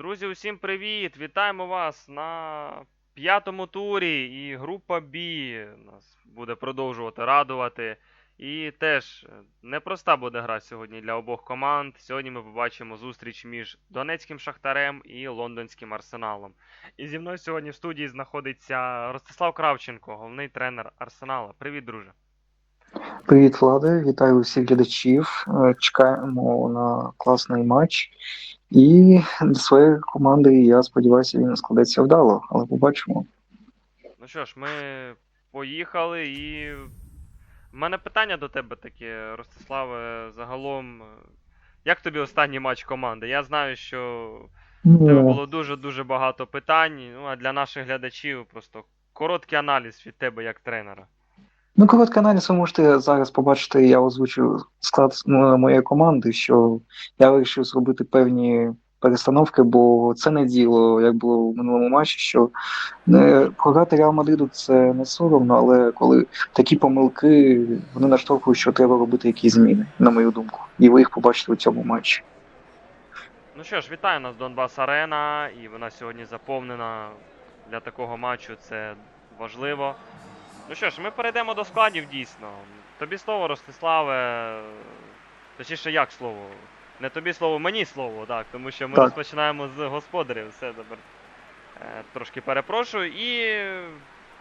Друзі, усім привіт! Вітаємо вас на п'ятому турі. І група B нас буде продовжувати радувати. І теж е, непроста буде гра сьогодні для обох команд. Сьогодні ми побачимо зустріч між Донецьким Шахтарем і Лондонським Арсеналом. І зі мною сьогодні в студії знаходиться Ростислав Кравченко, головний тренер Арсенала. Привіт, друже. Привіт, Влади, вітаю усіх глядачів. Е, Чекаємо на класний матч. І для своєї команди, я сподіваюся, він складеться вдало, але побачимо. Ну що ж, ми поїхали і. В мене питання до тебе таке, Ростиславе, загалом. Як тобі останній матч команди? Я знаю, що в тебе Ну, було дуже-дуже багато питань. Ну, а для наших глядачів просто короткий аналіз від тебе як тренера. Ну короткий аналіз ви можете зараз побачити, я озвучу склад ну, моєї команди, що я вирішив зробити певні перестановки, бо це не діло, як було в минулому матчі, що не програти Реал Мадриду це не соромно, але коли такі помилки, вони наштовхують, що треба робити якісь зміни, на мою думку. І ви їх побачите у цьому матчі. Ну що ж, вітаю нас Донбас Арена, і вона сьогодні заповнена для такого матчу. Це важливо. Ну що ж, ми перейдемо до складів дійсно. Тобі слово, Ростиславе. Точніше, як слово? Не тобі слово, мені слово, так, тому що ми Так. розпочинаємо з господарів. Все добре. Е, трошки перепрошую. І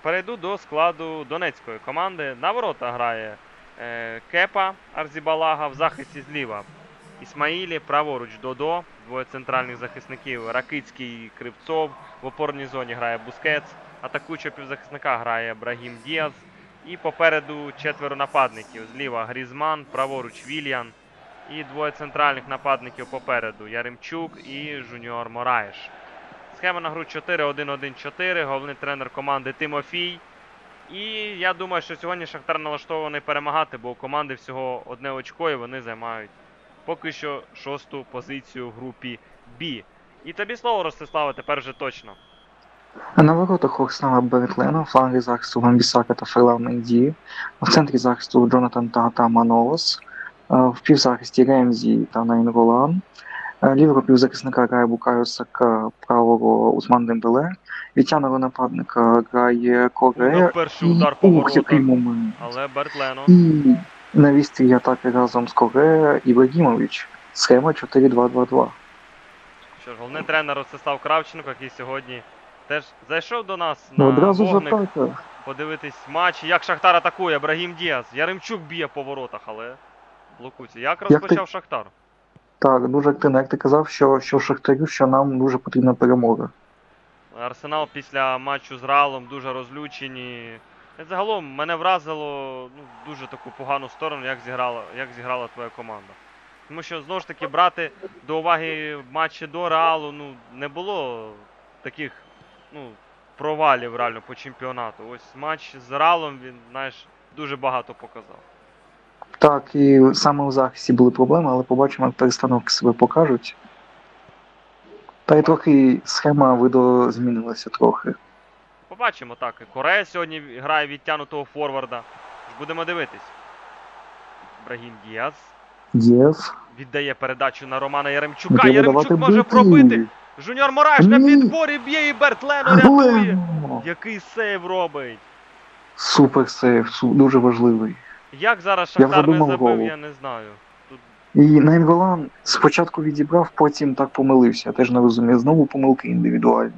перейду до складу донецької команди. На ворота грає е, Кепа Арзібалага в захисті зліва. Ісмаїлі, праворуч Додо, двоє центральних захисників Ракицький і Кривцов. В опорній зоні грає Бускетс. Атакуючого півзахисника грає Брагім Діаз. І попереду четверо нападників. Зліва Грізман, праворуч Вільян. І двоє центральних нападників попереду Яремчук і Жуніор Мораєш. Схема на гру 4-1-1-4. Головний тренер команди Тимофій. І я думаю, що сьогодні Шахтар налаштований перемагати, бо у команди всього одне очко і вони займають поки що шосту позицію в групі Б. І тобі слово, Ростиславе, тепер вже точно. На воротах Оксана Беретлена, в флангі захисту Гамбісака та Ферла Менді, в центрі захисту Джонатан та, та Манолос, в півзахисті Ремзі та Найнролан, е, лівого півзахисника грає Букайо Сака, правого Усман Дембеле, вітяного нападника грає Коре, Ну, перший і удар по ух, який момент. Але Бертлено. І на вістрі атаки разом з Коре Ібрагімович. Схема 4-2-2-2. Що ж, головний тренер Ростислав Кравченко, який сьогодні теж зайшов до нас Ну на одразу ж вогник атака. подивитись матч. Як Шахтар атакує, Брагім Діаз. Яремчук б'є по воротах, але блокується. Як ти- розпочав Шахтар? Так, дуже активно. Як ти казав, що, що Шахтарю, що нам дуже потрібна перемога. Арсенал після матчу з Ралом дуже розлючені. І Загалом мене вразило ну, дуже таку погану сторону, як зіграла, як зіграла твоя команда. Тому що знову ж таки брати до уваги матчі до Реалу ну, не було таких ну, провалів реально по чемпіонату. Ось матч з Реалом він, знаєш, дуже багато показав. Так, і саме у захисті були проблеми, але побачимо, як перестановки себе покажуть. Та й трохи схема видозмінилася трохи. Побачимо так. І Корея сьогодні грає відтянутого форварда. Будемо дивитись. Брагім Діаз. Дієв. Віддає передачу на Романа Яремчука. Яремчук може бити. пробити. Жуніор Мораш на підборі б'є і Берт Лено рятує. Який сейв робить. Супер сейв, дуже важливий. Як зараз Шахтар не забив, голову. я не знаю. Тут І Найнголан спочатку відібрав, потім так помилився. Я теж не розумію. Знову помилки індивідуальні.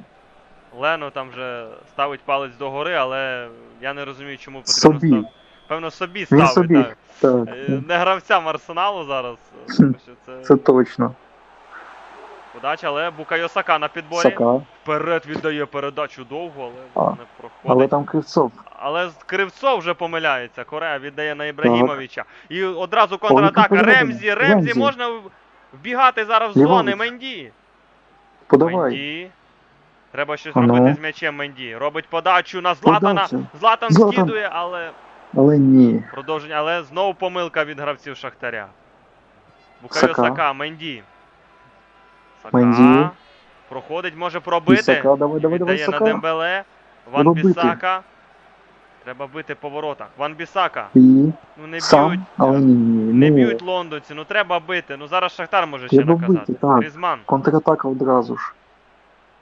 Лено там вже ставить палець догори, але я не розумію, чому потрібно Собі. ставити. Певно, собі ставить. собі. Так. Так, Е, Не гравцям Арсеналу зараз. тому що це це точно. Удача, але Букайо Сака на підборі. Сака. Вперед віддає передачу довго, але А, не проходить. Але там Кривцов. Але Кривцов вже помиляється. Корея віддає на Ібрагімовича. І одразу контратака. Ремзі, Ремзі, Ремзі. можна вбігати зараз в зони. Менді. Подавай. Менді. Треба щось А ну. робити з м'ячем Менді. Робить подачу на Златана. Подача. Златан Златан. скидує, але Але ні. продовження. Але знову помилка від гравців Шахтаря. Букайо Сака. Сака, Менді. Сака. Проходить, може пробити. Сака, давай, давай, давай, Віддає на Сака. Дембеле. Ван. Бісака. Треба бити по воротах. Ван Бісака. І Ну не б'ють. сам, але ні, ні. Не ну, б'ють лондонці, ну треба бити. Ну зараз Шахтар може ще Треба наказати. бити, так. Грізман. Контратака одразу ж.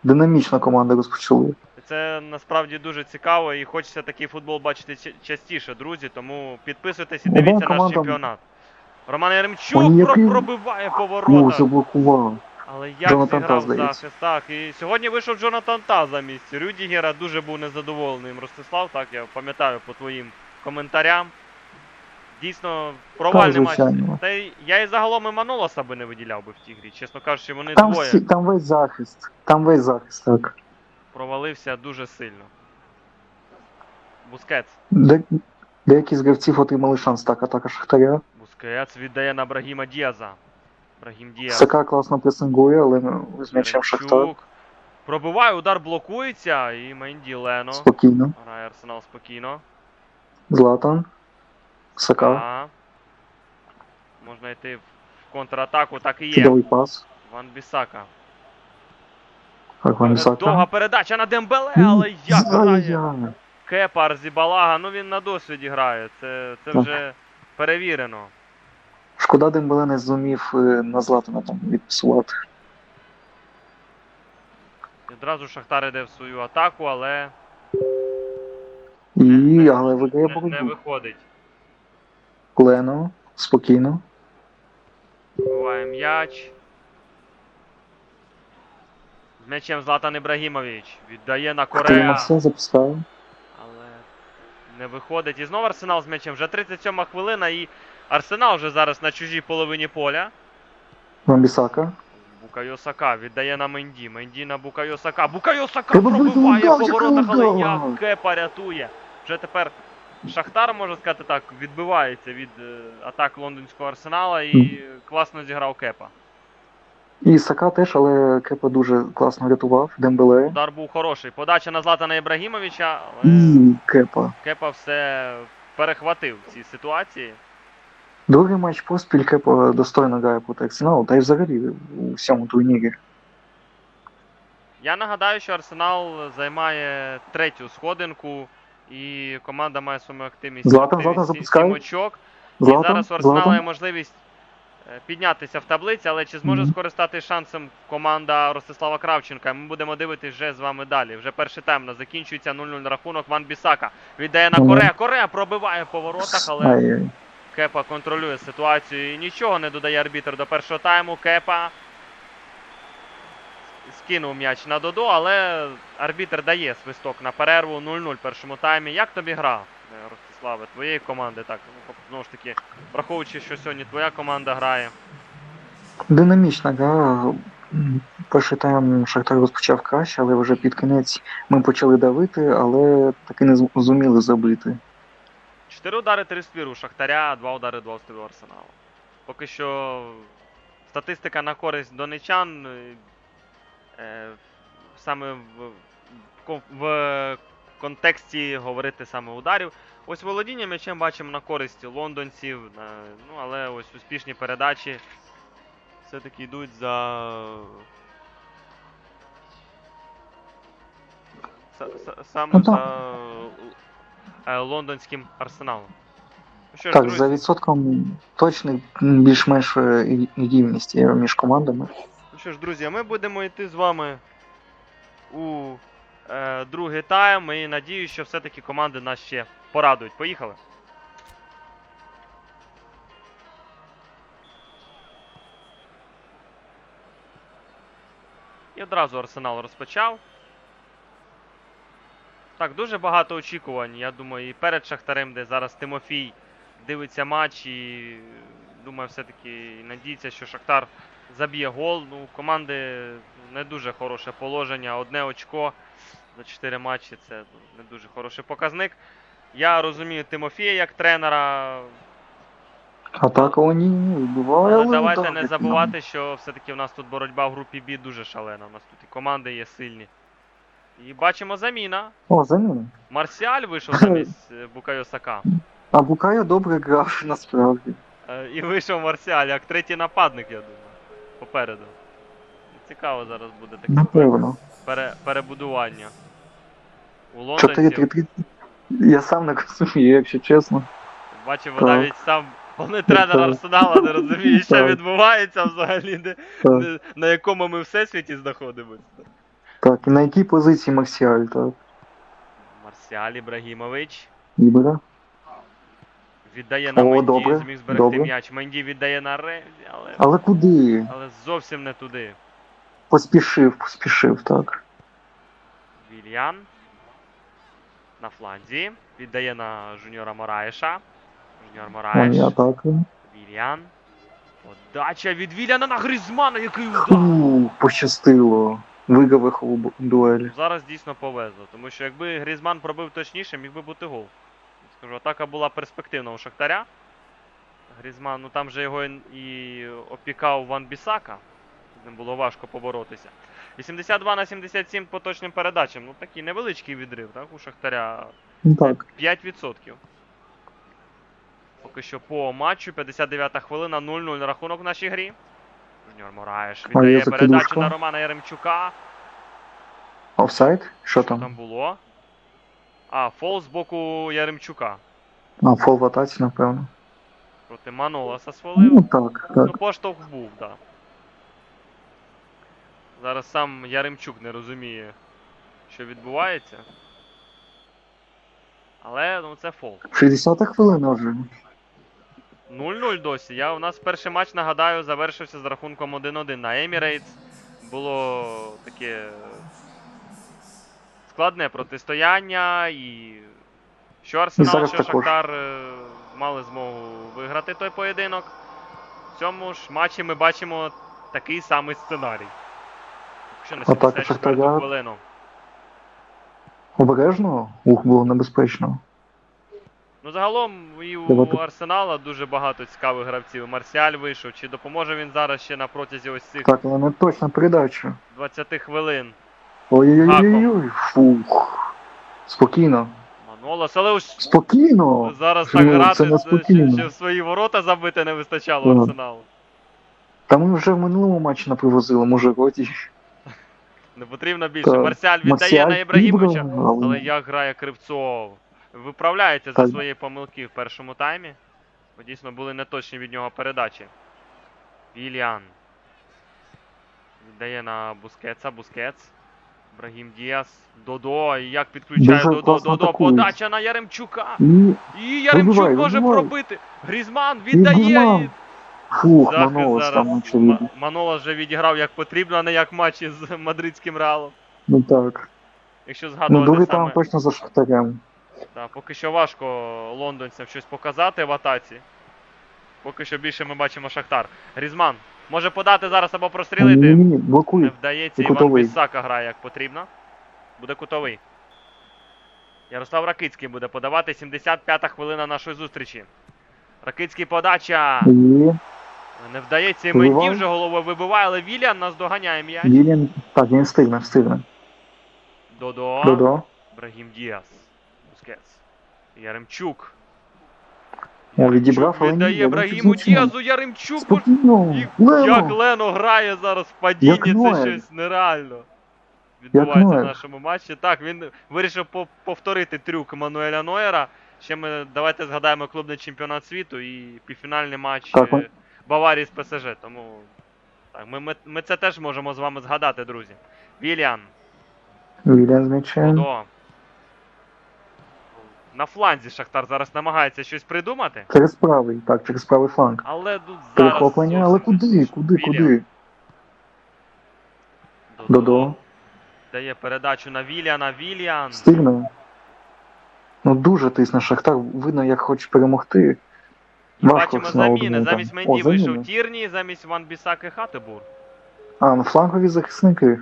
Динамічно команди розпочали. Це насправді дуже цікаво і хочеться такий футбол бачити ча- частіше, друзі. Тому підписуйтесь і Ну, дивіться наш команда- чемпіонат. Роман Яремчук Ой, про- який- пробиває по О, воротах. заблокував. Але як Джонатан зіграв Таз, здається. захистах. І сьогодні вийшов Джонатан Та замість Рюдігера. Дуже був незадоволений Ростислав, так я пам'ятаю по твоїм коментарям. Дійсно, провальний матч. Та я і загалом і Маноласа би не виділяв би в тій грі. Чесно кажучи, вони Там, двоє всі, там весь захист. Там весь захист, так. провалився дуже сильно. Бускетс. Де, деякі з гравців отримали шанс, так, атака Шахтаря. Бускетс віддає на Брагіма Діаза. Брагім Діаз. Сака класно пресингує, але ну, з м'ячем Шахтар Пробиває, удар блокується, і Менді Лено. спокійно. Грає Арсенал спокійно. Златан. Сака. Можна йти в контратаку, так і є. Чудовий пас. Ван Бісака. Довга передача на Дембеле, але як грає Ай-яй. Кепа ну він на досвіді грає. Це, це вже перевірено. Шкода Дембеле не зумів е, на Златана там відписувати. Відразу Шахтар іде в свою атаку, але І, не, але видає не, не виходить. Лено. Спокійно. Буває м'яч. З м'ячем Златан Ібрагімович. Віддає на Корея. Тримався, запускає. Але не виходить. І знову Арсенал з м'ячем. Вже 37 хвилина і Арсенал вже зараз на чужій половині поля. Вамбісака. Букайо Сака віддає на Менді. Менді на Букайо Сака. Букайо Сака пробиває удар, по воротах, але як Кепа рятує. Вже тепер Шахтар, можна сказати так, відбивається від е, атак лондонського арсенала і класно зіграв Кепа. І Сака теж, але Кепа дуже класно рятував. Дембеле. Удар був хороший. Подача на Златана Ібрагімовича, але І Кепа. Кепа все перехватив в цій ситуації. Другий матч поспіль Кепа достойно грає проти Арсеналу, та й взагалі у всьому турнірі. Я нагадаю, що Арсенал займає третю сходинку, і команда має свою активність. Златан, Златан запускає. очок. І зараз у Арсенала є можливість е, піднятися в таблиці, але чи зможе Мгм. скористатися шансом команда Ростислава Кравченка? Ми будемо дивитися вже з вами далі. Вже перший тайм нас закінчується 0-0 рахунок Ван Бісака. Віддає на Мгм. Корея. Пробиває по воротах, але Ай-яй. Кепа контролює ситуацію і нічого не додає арбітр до першого тайму. Кепа скинув м'яч на Додо, але арбітр дає свисток на перерву 0-0 в першому таймі. Як тобі гра, е, Ростиславе, твоєї команди? Так, знову ж таки, враховуючи, що сьогодні твоя команда грає. Динамічна гра. Перший тайм Шахтар розпочав краще, але вже під кінець ми почали давити, але таки не зу- зуміли забити. Чотири удари, три ствір у Шахтаря, два удари, два ствір у Арсеналу. Поки що статистика на користь донечан е, саме в, в, в контексті говорити саме ударів. Ось володіння м'ячем бачимо на користь лондонців, на, ну, але ось успішні передачі все-таки йдуть за. са- са- Саме Ну, за лондонським арсеналом. Ну що Так, друзі, за відсотком точно більш-менш е, і- і рівність між командами. Ну що ж, друзі, ми будемо йти з вами у е, другий тайм і надіюсь, що все-таки команди нас ще порадують. Поїхали. І одразу Арсенал розпочав. Так, дуже багато очікувань. Я думаю, і перед Шахтарем, де зараз Тимофій дивиться матч і думаю, все-таки надіється, що Шахтар заб'є гол. Ну, у команди не дуже хороше положення. Одне очко за 4 матчі це ну, не дуже хороший показник. Я розумію Тимофія як тренера, Атака о ні, ні, але давайте не забувати, що все-таки в нас тут боротьба в групі Б дуже шалена. У нас тут і команди є сильні. І бачимо заміна. О, заміна. Марсіаль вийшов замість е, Букайо Сака. А Букайо добре грав насправді. Е, І вийшов Марсіаль як третій нападник, я думаю. Попереду. Цікаво зараз буде таке Напевно. пере, перебудування. У лондонців. 4-3-3. Я сам не розумію, якщо чесно. Бачимо Так. навіть сам головний тренер Так. Арсенала не розуміє, що відбувається взагалі, де, де- на якому ми всесвіті знаходимося. Так, і на якій позиції Марсіаль, так? Марсіаль Ібрагімович. Ібра. Віддає на О, Менді, добре, зміг зберегти добре. м'яч. Менді віддає на Ремзі, але, Але куди? але зовсім не туди. Поспішив, поспішив, так. Вільян. На фланзі. Віддає на Жуніора Мораєша. Жуніор Мораєш. Вони атаки. Вільян. Подача від Вільяна на Грізмана, який удар! Фу, пощастило. Виграв їх у дуель. Зараз дійсно повезло, тому що якби Грізман пробив точніше, міг би бути гол. Скажу, атака була перспективна у Шахтаря. Грізман, ну там же його і- і опікав Ван Бісака. З ним було важко поборотися. 82 на 77 по точним передачам. Ну такий невеличкий відрив, так, у Шахтаря Ну так. 5%. Поки що по матчу, 59 хвилина, 0-0 рахунок в нашій грі. Жуніор Мораєш віддає передачу на Романа Яремчука. Офсайд? Що там? там було? А, фол з боку Яремчука. А, фол в атаці, напевно. Проти Маноласа свалив. Ну так, Ну, поштовх був, так. Да. Зараз сам Яремчук не розуміє, що відбувається. Але ну це фол. 60 хвилина вже. 0-0 досі. Я, у нас перший матч, нагадаю, завершився з рахунком 1-1 на Emirates. Було таке складне протистояння і що Арсенал, що. Шахтар е, мали змогу виграти той поєдинок. В цьому ж матчі ми бачимо такий самий сценарій. Що на Атака 74 Шахтаря. хвилину. Обережно? Ух, було небезпечно. Ну, загалом і у Арсенала дуже багато цікавих гравців. Марсіаль вийшов. Чи допоможе він зараз ще на протязі ось цих Так, але не точна передача. 20 хвилин? Ой-ой-ой, фух. Спокійно. Манолас, але ось Спокійно! зараз так це грати, ще, ще в свої ворота забити не вистачало Ага. Арсеналу. Та ми вже в минулому матчі напривозили, може годі. Не потрібно більше. Так, Марсіаль віддає Марсіаль на Ібрагімовича. Але як грає Кривцов? Виправляється за свої помилки в першому таймі. Бо дійсно були неточні від нього передачі. Вільян. Віддає на Бускетса. Бускетс. Брагім Діас. Додо. І як підключає Дуже Додо. класно Додо. атакують. Подача на Яремчука. І І Яремчук Вибивай, може вибивай. пробити. Грізман віддає. Грізман. І... фух, Захист Манолас зараз. там очевидно. Ма- Манолас вже відіграв як потрібно, а не як в матчі з мадридським Реалом. Ну так. Якщо Ну, згадувати другий саме. там точно за Шахтарем. Та, поки що важко лондонцям щось показати в атаці. Поки що більше ми бачимо Шахтар. Грізман може подати зараз або прострілити. ні, ні, Не вдається. Іван кутовий. Бісака грає як потрібно. Буде кутовий. Ярослав Ракицький буде подавати 75-та хвилина нашої зустрічі. Ракицький подача. І Не вдається. І Вибиває. Менді вже головою вибиває, але Вільян нас доганяє м'яч. Вільям. Так, він встигне, встигне. Додо. Додо. Брагім Діас. Бускетс. Яремчук. О, відібрав, але віддає Брагіму. Діазу, Яремчук. Спокійно. І Як Лено. Грає зараз в падінні, Як це Ноель. щось нереально. Відбувається в Ноель. нашому матчі. Так, він вирішив по- повторити трюк Мануеля Нойера. Ще ми давайте згадаємо клубний чемпіонат світу і півфінальний матч Так, е, Баварії з ПСЖ. Тому так, ми, ми, ми це теж можемо з вами згадати, друзі. Вільян, Вільям з м'ячем. На фланзі Шахтар зараз намагається щось придумати. Через правий, так, через правий фланг. Але тут зараз. Перехоплення, але куди, куди, куди? Додо. Дає передачу на Вільяна. Вільян. Встигне. Ну дуже тисне Шахтар, видно, як хоче перемогти. І Важко бачимо заміни. Замість Менді вийшов Тірні, замість Ван Бісак і Хатебур. А, ну флангові захисники.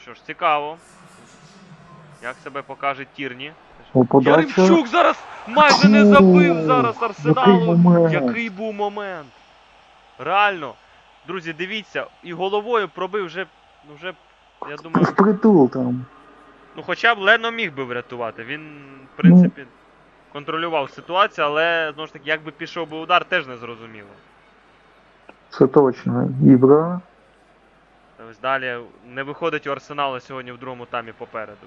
Що ж, цікаво. Як себе покаже Тірні. Яремчук зараз майже не забив зараз Арсеналу. Який був момент. Реально. Друзі, дивіться, і головою пробив вже, ну вже, я думаю, Впритул там. ну хоча б Лено міг би врятувати. Він, в принципі, контролював ситуацію, але знову ж таки, як би пішов би удар, теж не зрозуміло. Це точно. Ібра. Ось далі не виходить у Арсенала сьогодні в другому таймі попереду.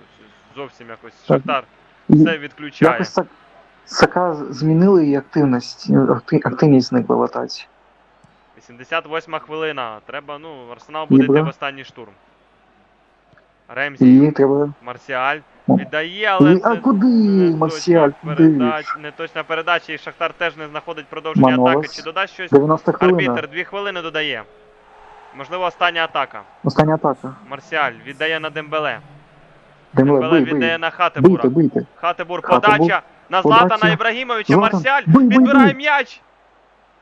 Зовсім якось Так. Шахтар все відключає. якось так. Сака змінили і активність, акти- активність зникла в атаці. 88 хвилина. Треба, ну, Арсенал буде йти в останній штурм. Ремзі, треба. Марсіаль. Віддає, але а це куди, не Марсіаль, передач- не точна передача, і Шахтар теж не знаходить продовження Манолас. атаки. Чи додасть щось 90 хвилина. арбітер? Дві хвилини додає. Можливо, остання атака. Остання атака. Марсіаль віддає на Дембеле. Демле, Дембеле бий, бий. на Хатебура. Бийте, бийте. Хатебур, Хатебур, подача на подача. Златана Ібрагімовича. Златан, Марсіаль бий, бий, відбирає бий. м'яч.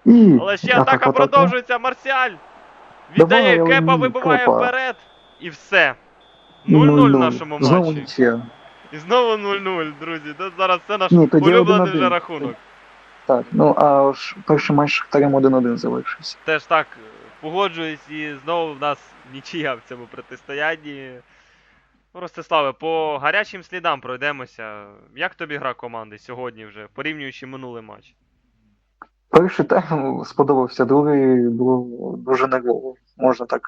І... Але ще атака продовжується. Марсіаль. Давай, Віддає, Кепа Леонід, вибиває Кепа. вперед. І все. 0-0 в нашому Знову матчі. нічия. І знову 0-0, друзі. Це зараз це наш Ні, тоді улюблений 1-1. вже рахунок. Так, ну а ж перший матч Шахтарем 1-1 завершився. Теж так погоджуюсь, і знову в нас нічия в цьому протистоянні. Ростиславе, по гарячим слідам пройдемося. Як тобі гра команди сьогодні вже, порівнюючи минулий матч? Перший тайм сподобався, другий було дуже нервово. Можна так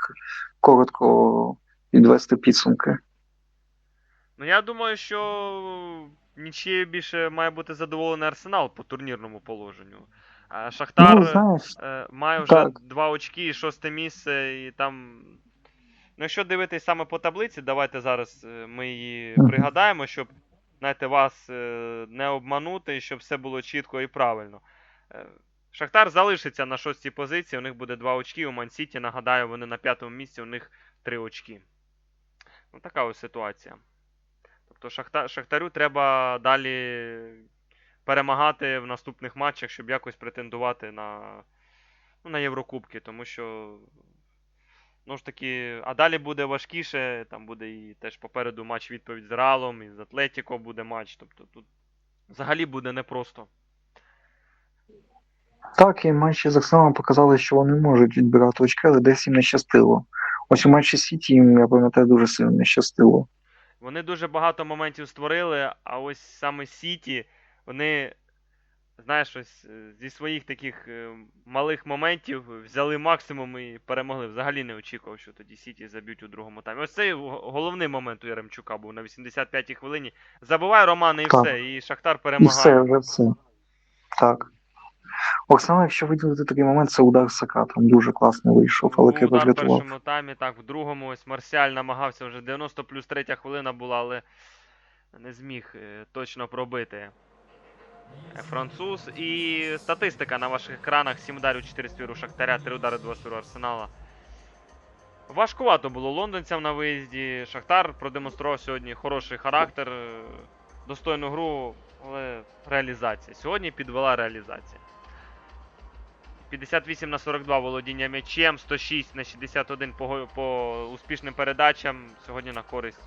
коротко підвести підсумки. Ну я думаю, що нічиєю більше має бути задоволений Арсенал по турнірному положенню. Шахтар ну, знаєш, е, має вже так. два очки і шосте місце, і там. Ну, якщо дивитись саме по таблиці, давайте зараз е, ми її пригадаємо, щоб знаєте, вас е, не обманути і щоб все було чітко і правильно. Е, Шахтар залишиться на шостій позиції, у них буде два очки. У Мансіті, нагадаю, вони на п'ятому місці, у них три очки. Ну, така ось ситуація. Тобто Шахта... Шахтарю треба далі перемагати в наступних матчах, щоб якось претендувати на, ну, на Єврокубки, тому що. Ну ж таки, а далі буде важкіше, там буде і теж попереду матч відповідь з Реалом, і з Атлетіко буде матч. Тобто тут взагалі буде непросто. Так, і матчі з Арсеналом показали, що вони можуть відбирати очки, але десь їм не щастило. Ось у матчі Сіті їм, я пам'ятаю, дуже сильно не щастило. Вони дуже багато моментів створили, а ось саме Сіті, вони, знаєш, ось е, зі своїх таких е, малих моментів взяли максимум і перемогли. Взагалі не очікував, що тоді Сіті заб'ють у другому таймі. Ось цей головний момент у Яремчука був на 85-й хвилині. Забиває Романа і Так. все, і Шахтар І перемагає. все, вже все. Так. Оксана, якщо виділити такий момент, це удар Сака, там дуже класно вийшов, але Кепа удар в першому таймі, так, в другому ось Марсіаль намагався вже 90 плюс третя хвилина була, але не зміг е, точно пробити француз. І статистика на ваших екранах: 7 ударів, 4 ствіру Шахтаря, 3 удари, 2 ствіру Арсенала. Важкувато було лондонцям на виїзді. Шахтар продемонстрував сьогодні хороший характер, достойну гру, але реалізація. Сьогодні підвела реалізація. 58 на 42 володіння м'ячем, 106 на 61 по, по успішним передачам. Сьогодні на користь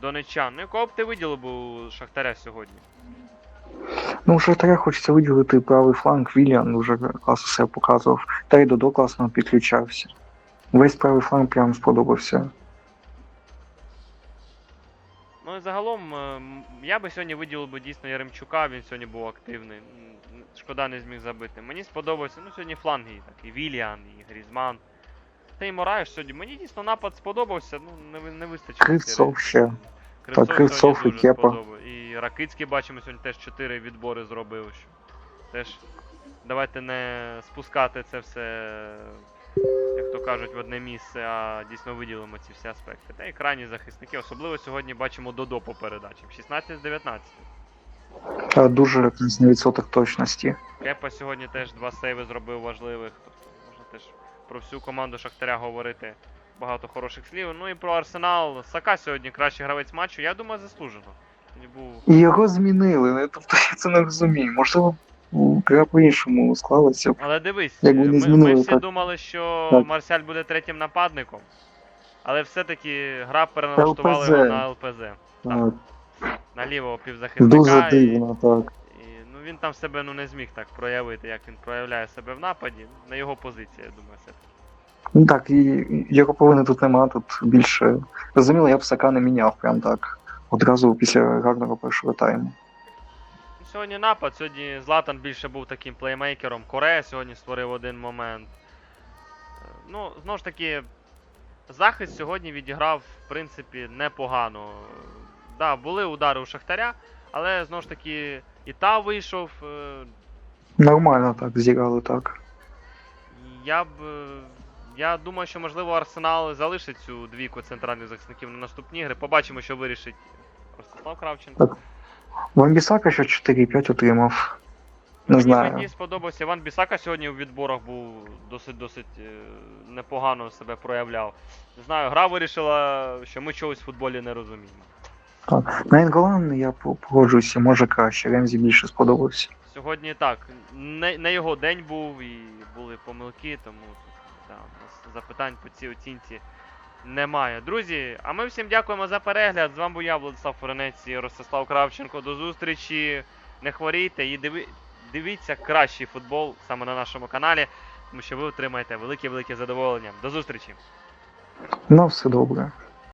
донечан. Ну, якого б ти виділив у Шахтаря сьогодні? Ну, у Шахтаря хочеться виділити правий фланг, Вільян дуже класно себе показував. Та й Додо класно підключався. Весь правий фланг прям сподобався. Ну і загалом, е, я би сьогодні виділив би дійсно Яремчука, він сьогодні був активний. Шкода не зміг забити. Мені сподобався, ну сьогодні фланги, так, і Вільян, і Грізман. Та й Мораєш сьогодні. Мені дійсно напад сподобався, ну не, не вистачило. Кривцов ще. Кривцов, Так, Кривцов і Кепа. І Ракицький бачимо сьогодні теж 4 відбори зробив. Теж давайте не спускати це все, як то кажуть, в одне місце, а дійсно виділимо ці всі аспекти. Та і крайні захисники, особливо сьогодні бачимо Додо по передачам. 16 з 19. Та дуже класний відсоток точності. Кепа сьогодні теж два сейви зробив важливих. Тобто можна теж про всю команду Шахтаря говорити багато хороших слів. Ну і про Арсенал. Сака сьогодні кращий гравець матчу. Я думаю, заслужено. Був І його змінили. Тобто я це не розумію. Можливо, гра по-іншому склалася. б. Але дивись, Як би не ми, ми всі так. думали, що Так. Марсіаль буде третім нападником, але все-таки гра переналаштувала його на ЛПЗ. Так, На лівого півзахисника. Дуже дивно, і, ну, він там себе ну, не зміг так проявити, як він проявляє себе в нападі. На його позиції, я думаю, все. Ну так, і його повинен тут нема, тут більше. Розуміло, я б Сака не міняв прям так. Одразу після гарного першого тайму. Сьогодні напад, сьогодні Златан більше був таким плеймейкером. Корея сьогодні створив один момент. Ну, знову ж таки, захист сьогодні відіграв, в принципі, непогано. Да, були удари у Шахтаря, але знову ж таки і та вийшов. е, Нормально так, зіграли так. Я б я думаю, що можливо Арсенал залишить цю двійку центральних захисників на наступні гри. Побачимо, що вирішить Ростислав Кравченко. Так. Ван-Бісака ще 4-5 отримав. Не мені, знаю. мені сподобався Іван Бісака сьогодні у відборах був досить досить е, непогано себе проявляв. Не знаю, гра вирішила, що ми чогось в футболі не розуміємо. Так. На Інголан я по- погоджуюся, може краще. Ремзі більше сподобався. Сьогодні так, не, не його день був і були помилки, тому нас запитань по цій оцінці немає. Друзі, а ми всім дякуємо за перегляд. З вами був я, Владислав Форенець і Ростислав Кравченко. До зустрічі. Не хворійте і диві... дивіться кращий футбол саме на нашому каналі, тому що ви отримаєте велике-велике задоволення. До зустрічі! На все добре.